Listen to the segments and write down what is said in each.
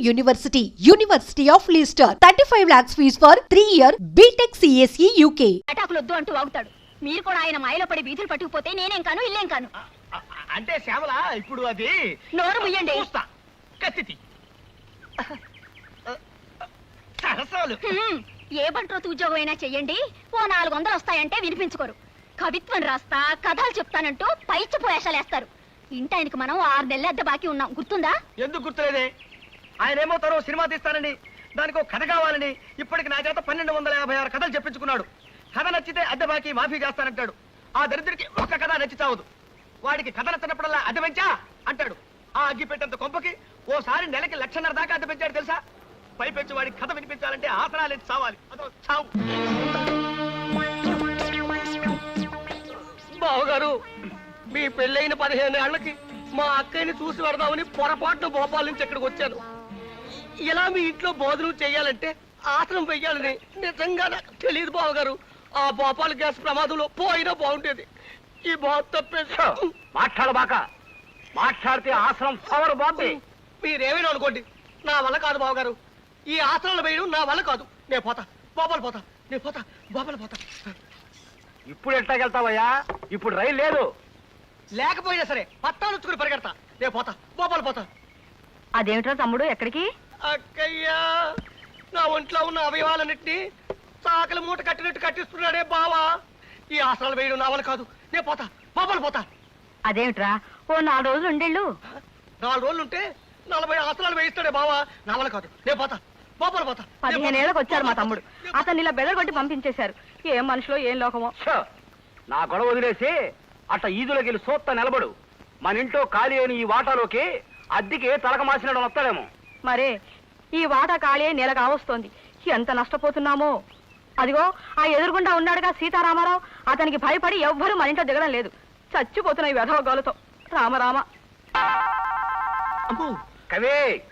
University, University of Leicester, 35 lakhs fees for 3 year BTech CSE UK. అటాకులు వద్దు అంటూ వాగుతాడు. మీరు కూడా ఆయన మాయలో పడి వీధులు పట్టుకుపోతే నేనేం కాను ఇల్లేం కాను. అంటే శ్యామల ఇప్పుడు అది నోరు ముయ్యండి. చూస్తా. కత్తితి సరసాలు. ఏ బంట్రోతు ఉద్యోగం అయినా చెయ్యండి. ఓ నాలుగు వందలు వస్తాయంటే వినిపించుకోరు. కవిత్వం రాస్తా కథలు చెప్తానంటూ పైచ్చి పోయేషాలేస్తారు ఇంటి ఆయనకి మనం ఆరు నెలల అద్దె బాకీ ఉన్నాం. గుర్తుందా? ఎందుకు గుర్తులేదే? ఆయన ఏమో తను సినిమా తీస్తానని దానికి ఒక కథ కావాలని ఇప్పటికి నా చేత పన్నెండు వందల యాభై ఆరు కథలు చెప్పించుకున్నాడు. కథ నచ్చితే అద్దె బాకీ మాఫీ చేస్తానంటాడు. ఆ దరిద్రుడికి ఒక్క కథ నచ్చి చావదు. వాడికి కథ నచ్చినప్పుడల్లా అద్దె పెంచా అంటాడు. ఆ అగ్గి పెట్టేంత కొంపకి ఓసారి నెలకి లక్షన్నర దాకా అద్దె పెంచాడు తెలుసా? పైపెచ్చి వాడికి కథ వినిపించాలంటే ఆసనాలు ఎత్తి చావాలి. అదో చావు. బావగారు మీ పెళ్ళైన పదిహేను ఏళ్ళకి మా అక్కయ్యని చూసి పెడదామని పొరపాటున భోపాల్ నుంచి ఇక్కడికి వచ్చాను. ఇలా మీ ఇంట్లో భోజనం చేయాలంటే ఆసనం వెయ్యాలని నిజంగా నాకు తెలియదు బావగారు. ఆ భోపాల్ గ్యాస్ ప్రమాదంలో పోయినా బాగుండేది. ఈ బాబు తప్పేసి మాట్లాడబాక మాట్లాడితే ఆసనం పవర్ బాంబే. మీరేమైనా అనుకోండి నా వల్ల కాదు బావగారు. ఈ ఆసనాలు వేయడం నా వల్ల కాదు. నేను పోతా. భోపాల్ పోతా. నేను పోతా. భోపాల్ పోతా. ఇప్పుడు ఎట్లాగెళ్తావయ్యా ఇప్పుడు రైలు లేదు. లేకపోయినా సరే పట్టాలు వచ్చుకుని పరిగెడతా. నేను పోతా. భోపాల్ పోతా. అదేమిట్రా తమ్ముడు ఎక్కడికి? అక్కయ్యా నా ఒంట్లో ఉన్న అవయవాలన్నింటినీ సాకలి మూట కట్టినట్టు కట్టిస్తున్నాడే బావా. ఈ ఆసనాలు వేయడం నా వల్ల కాదు. నేను పోతా. భోపాల్ పోతా. అదేమిట్రా? ఓ నాలుగు రోజులు ఉండేళ్ళు. నాలుగు రోజులు ఉంటే నలభై ఆసనాలు వేయిస్తాడే బావా. నా వల్ల కాదు. నేను పోతా. భోపాల్ పోతా. నేను పోతా. పదిహేనేళ్ళకి వచ్చారు మా తమ్ముడు. అతన్ని ఇలా బెదరగొట్టి పంపించేశారు. ఏం మనుషులో ఏం లోకమో! నా గొడవ వదిలేసి అట్ట ఈదులోకి వెళ్ళి సోత్త నిలబడు. మన ఇంట్లో ఖాళీ అయిన ఈ వాటాలోకి అద్దెకి తలక మాసినడం వస్తాడేమో. మరే ఈ వాటా ఖాళీ నెల కావస్తోంది ఎంత నష్టపోతున్నామో. అదిగో ఆ ఎదురుగుండా ఉన్నాడుగా సీతారామారావు. అతనికి భయపడి ఎవ్వరూ మన ఇంట్లో దిగడం లేదు. చచ్చిపోతున్నాయి వెధవ గోలతో. రామరామ అమ్మో. కవే.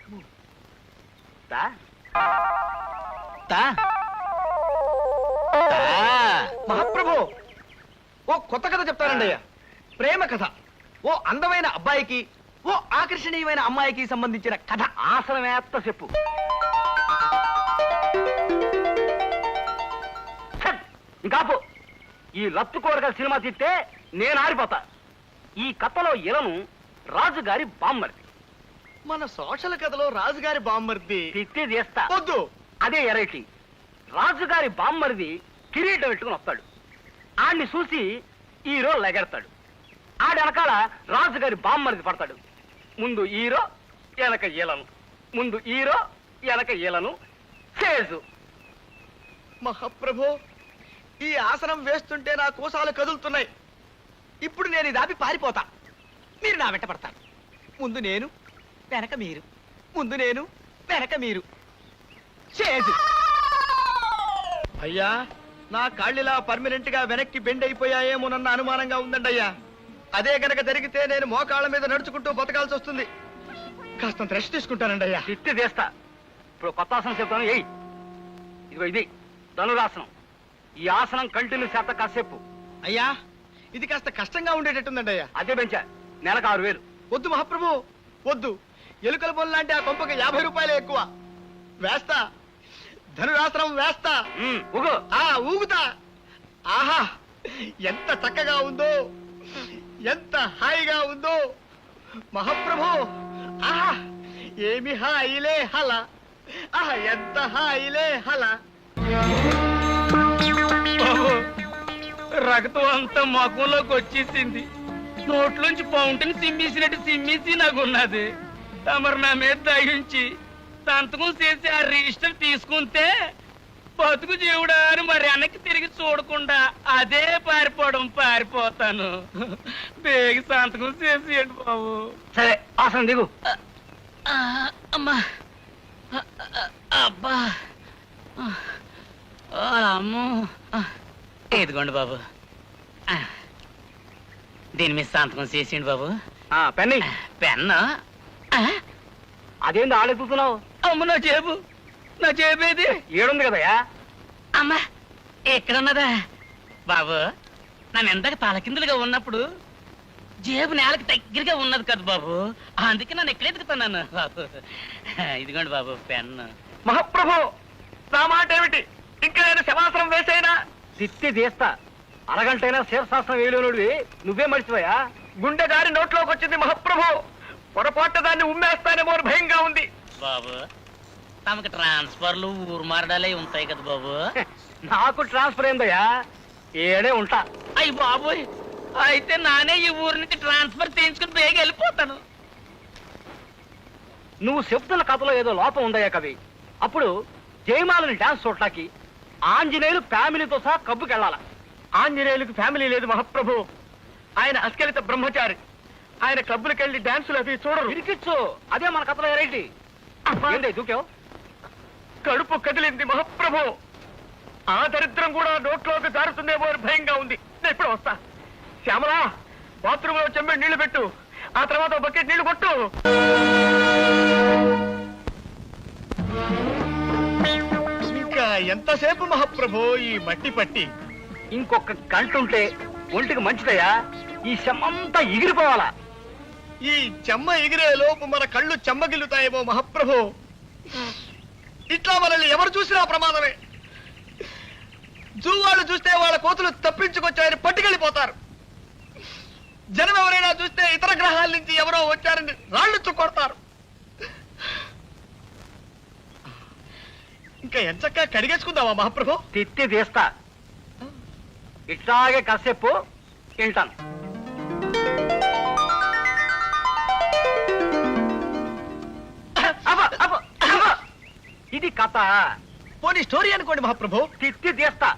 మహాప్రభు ఓ కొత్త కథ చెప్తానండి అయ్యా. ప్రేమ కథ. ఓ అందమైన అబ్బాయికి ఓ ఆకర్షణీయమైన అమ్మాయికి సంబంధించిన కథ. ఆసనం వేత్త చెప్పు! ఇంకాపు ఈ లత్తు కోరగల సినిమా తీస్తే నేను ఆరిపోతా. ఈ కథలో ఇలను రాజుగారి బామ్మర్ది. మన సోషల్ కథలో రాజుగారి బామ్మర్ది. తిత్తి తీస్తా. వద్దు. అదే ఎరైటీ. రాజుగారి బామ్మరిది కిరీటం పెట్టుకుని వస్తాడు. ఆడిని చూసి హీరో లెగెడతాడు. ఆడి వెనకాల రాజుగారి బామ్మరిది పడతాడు. ముందు హీరో వెనక ఈలను. ముందు హీరో వెనక ఈలను. చేజు. మహాప్రభు ఈ ఆసనం వేస్తుంటే నా కోసాలు కదులుతున్నాయి. ఇప్పుడు నేను ఇది ఆపి పారిపోతా. మీరు నా వెంట పడతారు. ముందు నేను వెనక మీరు. ముందు నేను వెనక మీరు. చేజు. అయ్యా నా కాళ్ళిలా పర్మనెంట్గా వెనక్కి బెండ్ అయిపోయాయేమోనన్న అనుమానంగా ఉందండి అయ్యా అదే గనక జరిగితే నేను మోకాళ్ళ మీద నడుచుకుంటూ బతకాల్సి వస్తుంది. కాస్తంత రెస్ట్ తీసుకుంటానండి అయ్యా. తిత్తి తీస్తా. ఇప్పుడు కొత్త ఆసనం చెప్తాను ఎయ్ ఇదిగో ఇది ధనురాసనం. ఈ ఆసనం కంటిన్యూ చేత కాసేపు. అయ్యా ఇది కాస్త కష్టంగా ఉండేటట్టుందండి అయ్యా. అదే పెంచా నెలకు ఆరు వేలు. వద్దు మహాప్రభు వద్దు. ఎలుకల బొల్ల లాంటి ఆ కొంపకి యాభై రూపాయలే ఎక్కువ. వేస్తా. ధనురాశ్రమం వేస్తా. ఊగు. ఆ ఊగుతా. ఆహా ఎంత చక్కగా ఉందో. ఎంత హాయిగా ఉందో. మహాప్రభు ఆహా ఏమి హాయిలే హల. ఆహా ఎంత హాయిలే హల. రక్తం అంతా మకంలోకి వచ్చేసింది. నోట్లోంచి ఫౌంటైన్ సిమ్మేసినట్టు సిమ్మేసి నాకు ఉన్నది తమరు నా మీద దయించి సంతకం చేసి ఆ రిజిస్టర్ తీసుకుంటే బతుకు జీవుడా అని మరి వెనక్కి తిరిగి చూడకుండా అదే పారిపోవడం పారిపోతాను. బేగి సంతకం చేసేయండి బాబు. సరే ఆసనం దిగు. ఆ, అమ్మా. అబ్బా. అమ్మో. ఇదిగోండి బాబు. ఆ, దీని మీద సంతకం చేసిండు బాబు. ఆ, పెన్ని. పెన్ను. ఆ, అదేంది ఆడెత్తుతున్నావు అమ్మ నా జేబు. నా జేబేది ఏడుంది కదయా అమ్మా ఎక్కడున్నదా? బాబు నన్ను ఎంతకు తలకిందులుగా ఉన్నప్పుడు జేబు నేలకి దగ్గరగా ఉన్నది కదా బాబు. అందుకే నన్ను ఎక్కడ ఎదుగుతున్నాను బాబు ఇదిగోండి బాబు పెన్ను. మహాప్రభు నా మాట ఏమిటి? ఇంకా నేను శవాసనం వేసేనా? తిత్తి తీస్తా. అరగంటైనా శీర్షాస్త్రం వేయలేనుడివి. నువ్వే మర్చిపోయా? గుండె దారి నోట్లోకి వచ్చింది మహాప్రభు. పొరపాటు దాన్ని ఉమ్మేస్తానేమో భయంగా ఉంది. బాబు తమకి ట్రాన్స్ఫర్లు ఊరు మారడాలే ఉంటాయి కదా బాబు. నాకు ట్రాన్స్ఫర్ అయిందయ్యా ఏడే ఉంటా. అయ్యి బాబోయ్ అయితే నానే ఈ ఊరు నుంచి ట్రాన్స్ఫర్ చేయించుకుని బేగ వెళ్ళిపోతాను. నువ్వు చెప్తున్న కథలో ఏదో లోపం ఉందయ్యా కవి. అప్పుడు జయమాలని డాన్స్ చూడటానికి ఆంజనేయులు ఫ్యామిలీతో సహా కబ్బుకెళ్ళాల ఆంజనేయులకు ఫ్యామిలీ లేదు మహాప్రభు. ఆయన అస్కలిత బ్రహ్మచారి. ఆయన క్లబ్బులకు వెళ్ళి డాన్సులు అవి చూడరు. ఇరికిచ్చు. అదే మన కథలో ఏంటి దూకావు? కడుపు కదిలింది మహాప్రభు. ఆ దరిద్రం కూడా నోట్లోకి జారుతుందేమో అని భయంగా ఉంది. నేను ఇప్పుడు వస్తా. శ్యామలా బాత్రూమ్లో చెమ్మె నీళ్ళు పెట్టు. ఆ తర్వాత బకెట్ నీళ్ళు కొట్టు. ఇంకా ఎంతసేపు మహాప్రభు ఈ మట్టి పట్టి? ఇంకొక గంట ఉంటే ఒంటికి మంచిదయ్యా. ఈ శమంతా ఎగిరిపోవాలా? ఈ చెమ్మ ఎగిరే లోపు మన కళ్ళు చెమ్మగిల్లుతాయేమో మహాప్రభు. ఇట్లా మనల్ని ఎవరు చూసినా ప్రమాదమే. జూ వాళ్ళు చూస్తే వాళ్ళ కోతులు తప్పించుకొచ్చారని పట్టుకెళ్ళిపోతారు. జనం ఎవరైనా చూస్తే ఇతర గ్రహాల నుంచి ఎవరో వచ్చారని రాళ్ళు చుక్కొడతారు. ఇంకా ఎంచక్కా కడిగేసుకుందామా మహాప్రభు? తిత్తి తీస్తా. ఇట్లాగే కాసేపు వింటాను ఇది కథ. పోనీ స్టోరీ అనుకోండి మహాప్రభు. తిత్తి తీస్తా.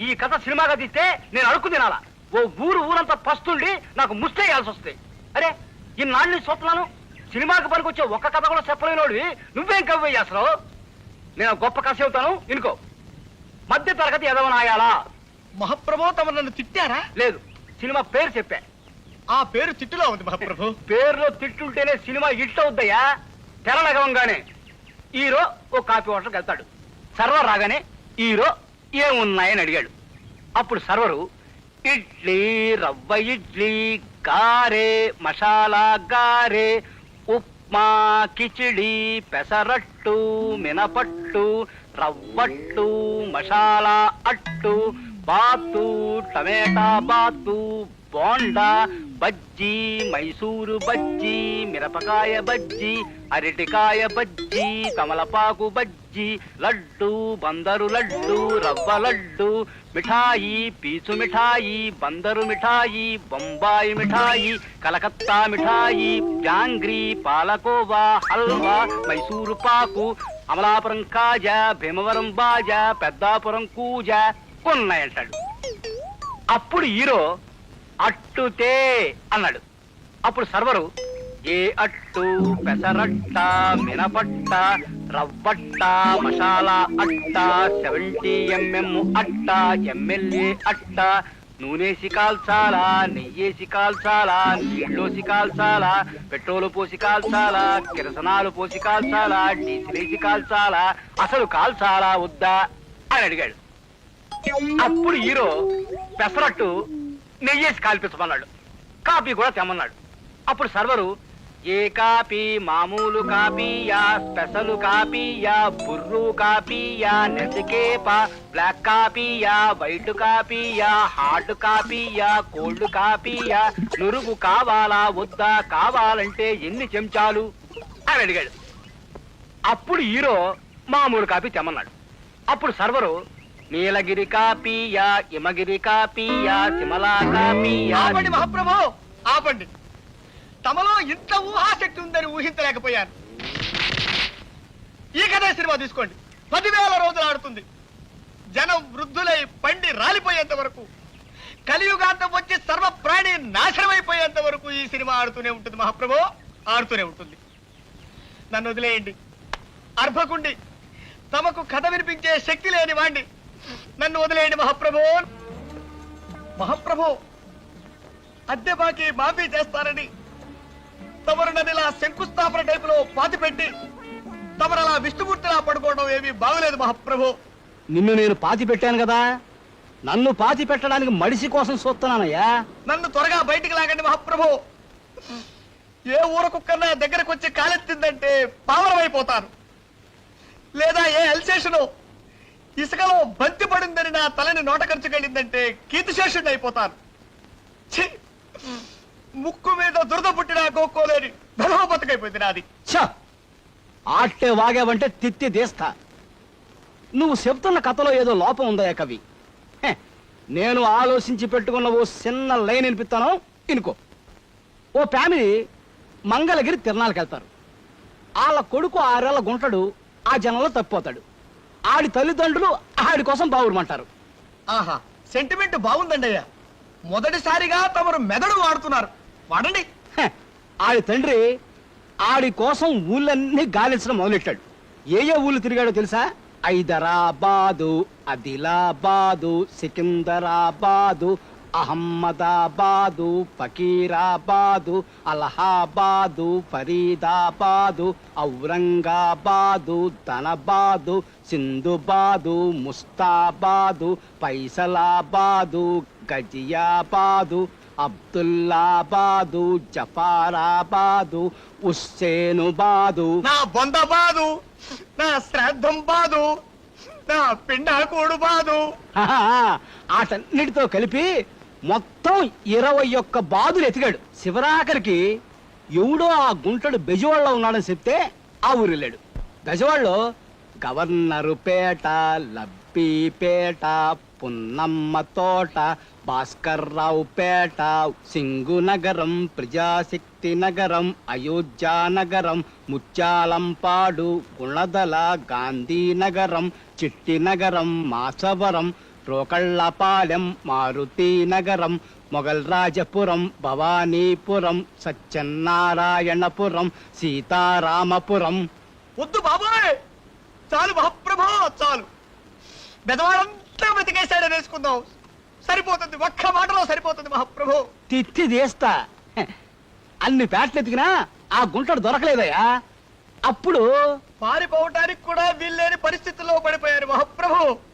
ఈ కథ సినిమాగా తీస్తే నేను అడుక్కు తినాలా? ఓ ఊరు ఊరంతా పస్తుండి నాకు ముస్తేయాల్సి వస్తాయి అరే ఈ నాన్ని చూస్తున్నాను. సినిమాకి పనికొచ్చే ఒక్క కథ కూడా చెప్పలేనోడివి. నువ్వేం కవ్వయ్యి అసలు నేను గొప్ప కథ చెబుతాను ఇనుకో. మధ్య తరగతి ఎదవనాయాలా మహాప్రభు తమ నన్ను తిట్టారా? లేదు. సినిమా పేరు చెప్పా. ఆ పేరు తిట్టులో ఉంది మహాప్రభు. పేరులో తిట్టుంటేనే సినిమా హిట్ అవుద్దయ్యా. తెరనగవంగానే హీరో ఓ కాఫీ హోటల్కి వెళ్తాడు. సర్వర్ రాగానే హీరో ఏమున్నాయని అడిగాడు. అప్పుడు సర్వరు ఇడ్లీ రవ్వ ఇడ్లీ గారే మసాలా గారే ఉప్మా కిచిడి పెసరట్టు మినపట్టు రవ్వట్టు మసాలా అట్టు బాతు టమేటా బాతు బోండా బజ్జీ మైసూరు బజ్జీ మిరపకాయ బజ్జీ అరటికాయ బజ్జీ తమలపాకు బజ్జీ లడ్డు బందరు లడ్డు రవ్వ లడ్డు మిఠాయి పీచు మిఠాయి బందరు మిఠాయి బొంబాయి మిఠాయి కలకత్తా మిఠాయి జాంగ్రీ పాలకోవా హల్వా మైసూరు పాకు అమలాపురం కాజా భీమవరం బాజా పెద్దాపురం కూజ ఉన్నాయంటాడు. అప్పుడు హీరో అట్టుతే అన్నాడు. అప్పుడు సర్వరు ఏ అట్టు పెసరట్ట మినపట్ట రవ్వట్ట మసాలా అట్ట సెవెంటీ ఎంఎం అట్ట ఎమ్మెల్యే అట్ట నూనేసి కాల్చాలా నెయ్యేసి కాల్చాలా నీళ్ళోసి కాల్చాలా పెట్రోలు పోసి కాల్చాలా కిరసనాలు పోసి కాల్చాలా డీజిలేసి కాల్చాలా అసలు కాల్చాలా వద్దా అని అడిగాడు. అప్పుడు హీరో పెసరట్టు నెయ్యేసి కాల్పించమన్నాడు. కాపీ కూడా తెమ్మన్నాడు. అప్పుడు సర్వరు ఏ కాపీ మామూలు కాపీయా స్పెషల్ కాపీయా బుర్రు కాపీయా నెసికేపా బ్లాక్ కాపీయా వైట్ కాపీయా హార్డ్ కాపీయా కోల్డ్ కాపీయా నురుగు కావాలా వద్దా కావాలంటే ఎన్ని చెంచాలు? అని అడిగాడు. అప్పుడు హీరో మామూలు కాపీ తెమ్మన్నాడు. అప్పుడు సర్వరు నీలగిరి కాపీయా ఇమగిరి కాపీయా సిమలా కాపీయా. ఆపండి మహాప్రభు ఆపండి. తమలో ఇంత ఊహాశక్తి ఉందని ఊహించలేకపోయాను. ఈ కథ సినిమా తీసుకోండి. పదివేల రోజులు ఆడుతుంది. జనం వృద్ధులై పండి రాలిపోయేంత వరకు కలియుగాంతం వచ్చి సర్వ ప్రాణి నాశనమైపోయేంత వరకు ఈ సినిమా ఆడుతూనే ఉంటుంది మహాప్రభు ఆడుతూనే ఉంటుంది. నన్ను వదిలేయండి. అర్భకుండి తమకు కథ వినిపించే శక్తి లేని వాణ్ణి నన్ను వదిలేయండి మహాప్రభు. మహాప్రభు అద్దె బాకీ మాఫీ చేస్తారని తమరు నన్ను ఇలా శంకుస్థాపన టైపులో పాతి పెట్టి తమరు అలా విష్ణుమూర్తిలా పడుకోవడం ఏమీ బాగలేదు మహాప్రభు. నిన్ను నేను పాతి పెట్టాను కదా. నన్ను పాతి పెట్టడానికి మడిసి కోసం చూస్తున్నానయ్యా. నన్ను త్వరగా బయటికి లాగండి మహాప్రభు. ఏ ఊర కుక్కన్నా దగ్గరకు వచ్చి కాలెత్తిందంటే పావనమైపోతాను లేదా ఏ ఎల్సేషను ఇసుకలో బంతి పడిందని నా తలని నోట ఖర్చుకెళ్ళిందంటే కీర్తిశేషుడు అయిపోతాను. ముక్కు మీద దురద పుట్టిన గోక్కోలేని ధనవ బతుకైపోయింది నాది. ఛ! ఆట్టే వాగావంటే తిత్తి తీస్తా. నువ్వు చెప్తున్న కథలో ఏదో లోపం ఉందయ్యా కవి. నేను ఆలోచించి పెట్టుకున్న ఓ చిన్న లైన్ వినిపిస్తాను ఇనుకో. ఓ ఫ్యామిలీ మంగళగిరి తిరణాలకు వెళ్తారు వాళ్ళ కొడుకు ఆరేళ్ళ గుంటడు ఆ జనంలో తప్పిపోతాడు. ఆడి తల్లిదండ్రులు ఆడి కోసం బావురమంటారు. ఆహా సెంటిమెంట్ బాగుందండి అయ్యా మొదటిసారిగా తమరు మెదడు వాడుతున్నారు. వాడండి. హె, ఆడి తండ్రి ఆడి కోసం ఊళ్ళన్నీ గాలించడం మొదలెట్టాడు. ఏ ఏ ఊళ్ళు తిరిగాడో తెలుసా? హైదరాబాదు ఆదిలాబాదు సికిందరాబాదు అహమ్మదాబాదు ఫకీరాబాదు అలహాబాదు ఫరీదాబాదు ఔరంగాబాదు ధనబాదు సింధుబాదు ముస్తాబాదు పైసలాబాదు గజియాబాదు అబ్దుల్లాబాదు జఫారాబాదు ఉస్సేనుబాదు. నా బొంద బాదు నా శ్రాద్ధం బాదు నా పిండాకోడు బాదు ఆటన్నిటితో కలిపి మొత్తం ఇరవై ఒక్క బాదులు ఎతికాడు. శివరాఖరికి ఎవడో ఆ గుంటడు బెజవాడలో ఉన్నాడని చెప్తే ఆ ఊరు వెళ్ళాడు బెజవాడలో గవర్నరు పేట లబ్బిపేట పున్నమ్మ తోట భాస్కర్రావు పేట సింగు నగరం ప్రజాశక్తి నగరం అయోధ్యా నగరం ముత్యాలంపాడు గుణదల గాంధీ నగరం చిట్టి నగరం మాచవరం రోకళ్ళపాలెం మారుతి నగరం మొఘల్ రాజపురం భవానీపురం సత్యనారాయణపురం సీతారామపురం. వద్దు బాబాయ్! చాలు మహాప్రభో చాలు. బెదవాడంతా వెతికేశాడని వేసుకుందాం. సరిపోతుంది ఒక్క మాటలో సరిపోతుంది మహాప్రభో. తిత్తి తీస్తా. అన్ని పేటలు ఎతికినా ఆ గుంటడు దొరకలేదయ్యా. అప్పుడు పారిపోవటానికి కూడా వీల్లేని పరిస్థితుల్లో పడిపోయారు మహాప్రభు.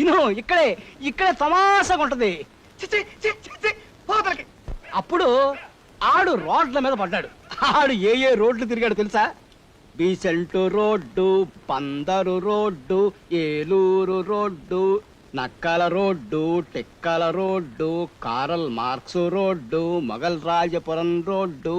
ఇను ఇక్కడే ఇక్కడే తమాషగా ఉంటది. పోతలకి అప్పుడు ఆడు రోడ్ల మీద పడ్డాడు. ఆడు ఏ ఏ రోడ్లు తిరిగాడు తెలుసా? Besant road Bandar road Eluru road Nakkala road Tekkala road Karl Marx road Moghalrajpuram road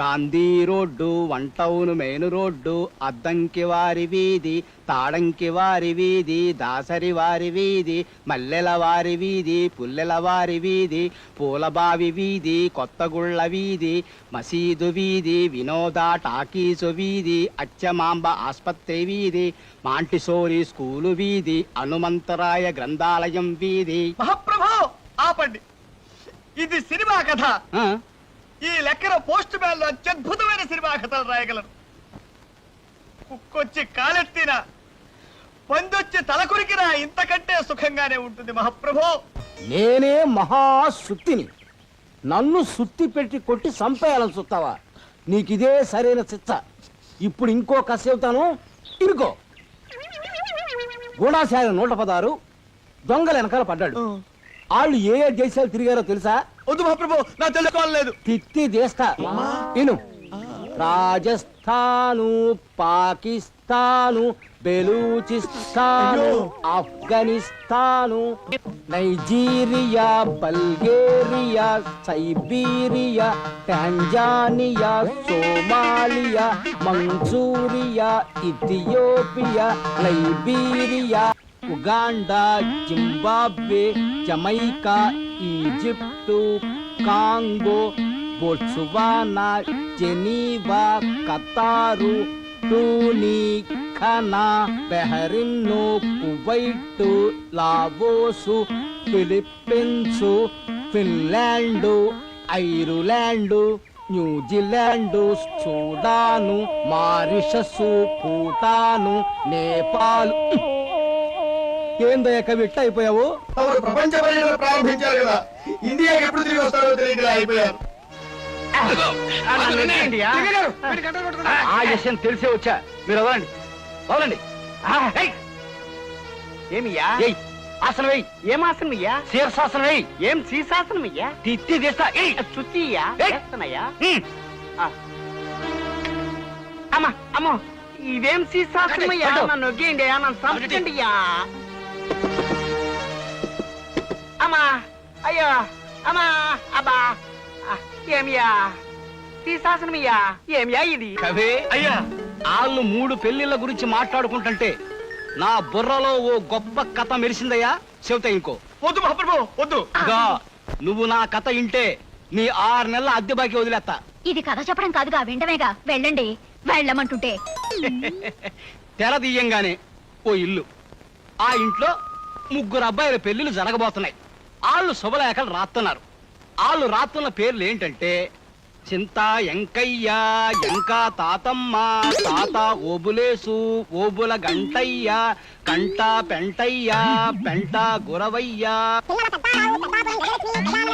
Gandhi road one town main road Addanki వారి వీధి తాడంకి వారి వీధి దాసరి వారి వీధి మల్లెల వారి వీధి పుల్లెల వారి వీధి పూలబావి వీధి కొత్తగుళ్ళ వీధి మసీదు వీధి వినోద టాకీసు వీధి అచ్చమాంబ ఆస్పత్రి వీధి మాంటిసోరి స్కూలు వీధి హనుమంతరాయ గ్రంథాలయం వీధి. మహాప్రభు ఆపండి. ఇది సినిమా కథ. ఈ లెక్కన పోస్ట్ మ్యాన్లో అత్యద్భుతమైన సినిమా కథలు రాయగలరు. కుక్కొచ్చి కాలెత్తిన పందొచ్చి తల కొరికినా ఇంతకంటే సుఖంగానే ఉంటుంది మహాప్రభు. నేనే మహా సుత్తిని నన్ను సుత్తి పెట్టి కొట్టి చంపేయాలని చూస్తావా నీకిదే సరైన చిత్త ఇప్పుడు ఇంకో కథ చెబుతాను. ఇరుకో. గూఢాచార్య నూట పదారు దొంగల వెనకాల పడ్డాడు. వాళ్ళు ఏ ఏ దేశాలు తిరిగారో తెలుసా? వద్దు మహాప్రభు నా తెలుసుకోలేదు తిత్తి దేస్తా ఇను Rajasthan Pakistan Baluchistan Afghanistan Nigeria Bulgaria Siberia Tanzania Somalia Manchuria Ethiopia Liberia Uganda Zimbabwe Jamaica Egypt Congo Botswana Geneva Qatar టూనీ Ghana బెహరిన్ను Kuwait Laos Philippines Finland Ireland New Zealand Sudan Mauritius Bhutan Nepal ఏందయ్య కవి ఇట్ట అయిపోయావు? ప్రపంచ పర్యటన ప్రారంభించారు కదా. ఇండియాకి ఎప్పుడు తిరిగి వస్తారో తెలియదు అయిపోయారు. ఆ విషయం తెలిసే వచ్చా. మీరు వదలండి. వదలండి. ఏమియా ఆసనం వెయ్యి ఏం ఆసనం అయ్యా? శీర్షాసనం వెయ్యి ఏం శీర్షాసనం అయ్యా? తిత్తి తీస్తా చుచ్చియ్యా చేస్తానయ్యా అమ్మా అమ్మో! ఇదేం శీర్షాసనం అయ్యా. నన్ను నొగ్గేయండి అయ్యా నన్ను అయ్యా. అమ్మా అయ్యో అమ్మా అబ్బా. ఏమియా శీర్షాసనమయ్యా ఏమియా ఇది? కవే అయ్యా. వాళ్ళు మూడు పెళ్ళిళ్ళ గురించి మాట్లాడుకుంటుంటే నా బుర్రలో ఓ గొప్ప కథ మెరిసిందయ్యా. చెబుతా ఇంకో. వద్దు మహాప్రభు వద్దు. నువ్వు నా కథ ఇంటే నీ ఆరు నెలల అద్దె బాకీ వదిలేస్తా ఇది కథ చెప్పడం కాదుగా విండమేగా వెళ్ళండి వెళ్ళమంటుంటే. తెర తీయంగానే ఓ ఇల్లు. ఆ ఇంట్లో ముగ్గురు అబ్బాయిల పెళ్ళిళ్ళు జరగబోతున్నాయి. వాళ్ళు శుభలేఖలు రాస్తున్నారు. వాళ్ళు రాస్తున్న పేర్లు ఏంటంటే చింత ఎంకయ్య ఎంకా తాతమ్మ తాత ఓబులేసు ఓబుల గంటయ్య కంట పెంటయ్య పెంట గురవయ్య.